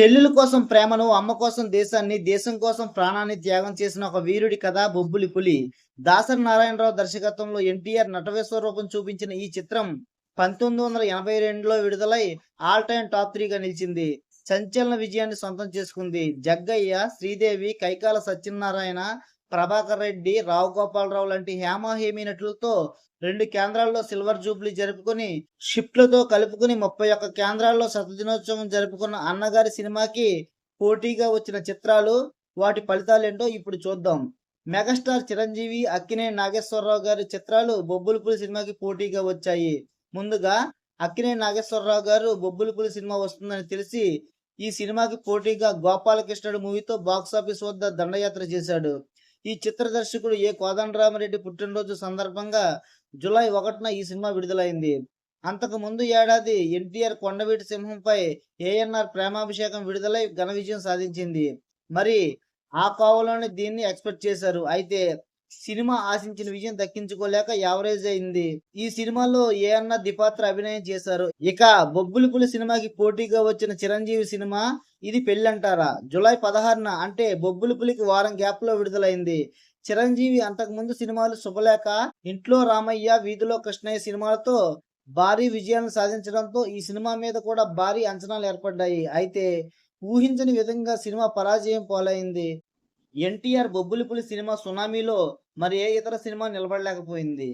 చెల్లెల కోసం ప్రేమను అమ్మ కోసం దేశాన్ని దేశం కోసం ప్రాణాన్ని త్యాగం చేసిన ఒక వీరుడి కథ బొబ్బులి పులి. దాసరి నారాయణరావు దర్శకత్వంలో ఎన్టీఆర్ నటవేశ్వర రూపం చూపించిన ఈ చిత్రం పంతొమ్మిది వందల ఎనభై రెండులో విడుదలై ఆల్ టైమ్ టాప్ త్రీగా నిలిచింది. సంచలన విజయాన్ని సొంతం చేసుకుంది. జగ్గయ్య శ్రీదేవి కైకాల సత్యనారాయణ ప్రభాకర్ రెడ్డి రావు గోపాలరావు లాంటి హేమాహేమి నటులతో రెండు కేంద్రాల్లో సిల్వర్ జూబ్లీ జరుపుకుని షిఫ్ట్లతో కలుపుకుని ముప్పై ఒక్క కేంద్రాల్లో శతదినోత్సవం జరుపుకున్న అన్నగారి సినిమాకి పోటీగా వచ్చిన చిత్రాలు వాటి ఫలితాలేంటో ఇప్పుడు చూద్దాం. మెగాస్టార్ చిరంజీవి అక్కినే నాగేశ్వరరావు గారి చిత్రాలు బొబ్బులపులి సినిమాకి పోటీగా వచ్చాయి. ముందుగా అక్కినే నాగేశ్వరరావు గారు బొబ్బులపులి సినిమా వస్తుందని తెలిసి ఈ సినిమాకి పోటీగా గోపాలకృష్ణుడు మూవీతో బాక్సాఫీస్ వద్ద దండయాత్ర చేశాడు. ఈ చిత్ర దర్శకుడు ఏ కోదండరామరెడ్డి పుట్టినరోజు సందర్భంగా జూలై ఒకటిన ఈ సినిమా విడుదలైంది. అంతకు ముందు ఏడాది ఎన్టీఆర్ కొండవీటి సింహంపై ఏఎన్ఆర్ ప్రేమాభిషేకం విడుదలై ఘన విజయం సాధించింది. మరి ఆ కోవలోనే దీన్ని ఎక్స్పెక్ట్ చేశారు. అయితే సినిమా ఆశించిన విజయం దక్కించుకోలేక యావరేజ్ అయింది. ఈ సినిమాలో ఏ అన్న దిపాత్ర అభినయం చేశారు. ఇక బొబ్బులిపులి సినిమాకి పోటీగా వచ్చిన చిరంజీవి సినిమా ఇది పెళ్ళంటారా? జూలై పదహారున అంటే బొబ్బులిపులికి వారం గ్యాప్లో విడుదలైంది. చిరంజీవి అంతకుముందు సినిమాలు శుభలేఖ ఇంట్లో రామయ్య వీధిలో కృష్ణయ్య సినిమాలతో భారీ విజయాలను సాధించడంతో ఈ సినిమా మీద కూడా భారీ అంచనాలు ఏర్పడ్డాయి. అయితే ఊహించని విధంగా సినిమా పరాజయం పాలైంది. ఎన్టీఆర్ బొబ్బులిపులి సినిమా సునామీలో మరి ఏ ఇతర సినిమా నిలబడలేకపోయింది?